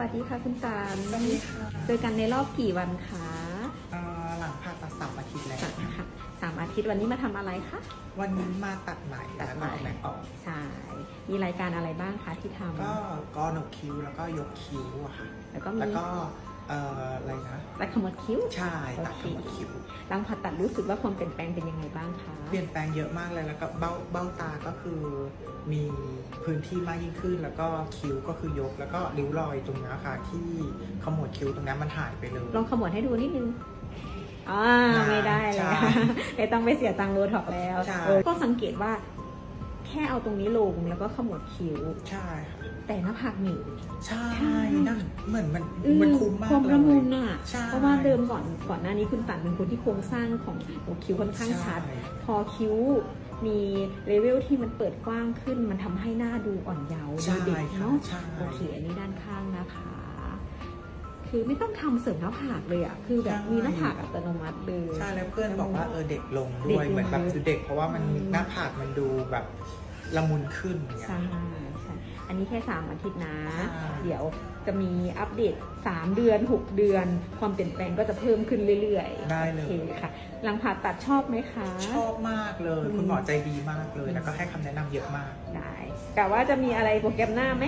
วัสดีค่ะคุณตาลสวัสดีค่ะเจอกันในรอบกี่วันคะเอ่อหลังผ่าตัดสามอาทิตย์แล้วสามค่ะสามอาทิตย์วันนี้มาทำอะไรคะ วันนี้มาตัดไหมแล้วก็เอาแหวนออกใช่ มีรายการอะไรบ้างคะที่ทำก็ก้อนกคิ้วแล้วก็ยกคิ้วอะค่ะ แล้วก็มีแล้วก็เอ่ออะไรนะตัดขมวดคิ้ว ใช่ ตัดขมวดคิ้ว หลังผ่าตัดรู้สึกว่าความเปลี่ยนแปลงเป็นยังไงบ้างคะ เปลี่ยนแปลงเยอะมากเลยแล้วก็เบ้าเบ้าตาก็คือมีพื้นที่มากยิ่งขึ้น แล้วก็คิ้วก็คือยก แล้วก็ริ้วรอยตรงเนี้ยค่ะ ที่ขมวดคิ้วตรงเนี้ยมันหายไปเลยลองขมวดให้ดูนิดนึงอ่าได้ไม่ได้เลใช่ยไม่ต้องไปเสียตังค์โบท็อกซ์แล้วใช่เออก็สังเกตว่า แค่เอาตรงนี้ลงแล้วก็ขมวดคิ้ว ใช่ค่ะแต่หน้าผากหนีใช่ใช่นั่นเหมือนมันอืมันคุ้มมากความเลยละมุนอะ ใช่ เพราะว่าเดิมก่อนก่อนหน้านี้คุณตันเป็นคนที่โครงสร้างของหัวคิ้วค่อนข้างชัดใช่พอคิ้วมีเลเวลที่มันเปิดกว้างขึ้น มันทำให้หน้าดูอ่อนเยาว์ดูใช่เด็กค่ะเนาะ ใช่ โอเค อันนี้ด้านข้างนะ คะคือไม่ต้องทำเสริมหน้าผากเลยอะคือแบบมีหน้าผากอัตโนมัติเลยใช่แล้วเพื่อนบอกว่าเออเด็กลงเด็ด้กวยลงเหมือนแบบเยอะดูเด็กเพราะว่ามันหน้าผากมันดูแบบละมุนขึ้นอย่างเงี้ยใช่ใช่อันนี้แค่ 3 อาทิตย์นะใช่เดี๋ยวจะมีอัปเดต 3 เดือน 6 เดือน ความเปลี่ยนแปลงก็จะเพิ่มขึ้นเรื่อยๆ ได้เลโอเคยค่ะ หลังผ่าตัดชอบไหมคะ ชอบมากเลยอืมคุณหมอใจดีมากเลย แล้วก็ให้คำแนะนำเยอะมาก ได้กะว่าจะมีอะไรโปรแกรมหน้าไหม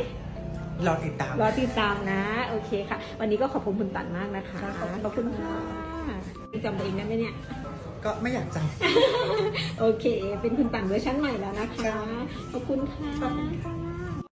รอติดตาม รอติดตามนะ โอเคค่ะ วันนี้ก็ขอบคุณคุณตันมากนะคะค่ะขอบคุณขอบคุณค่ะจำตัวเองได้ไหมเนี่ย ก็ไม่อยากจโอเค เป็นคุณตันเวอร์ชันใหม่แล้วนะคะใช่ขอบคุณค่ะขอบคุณค่ะ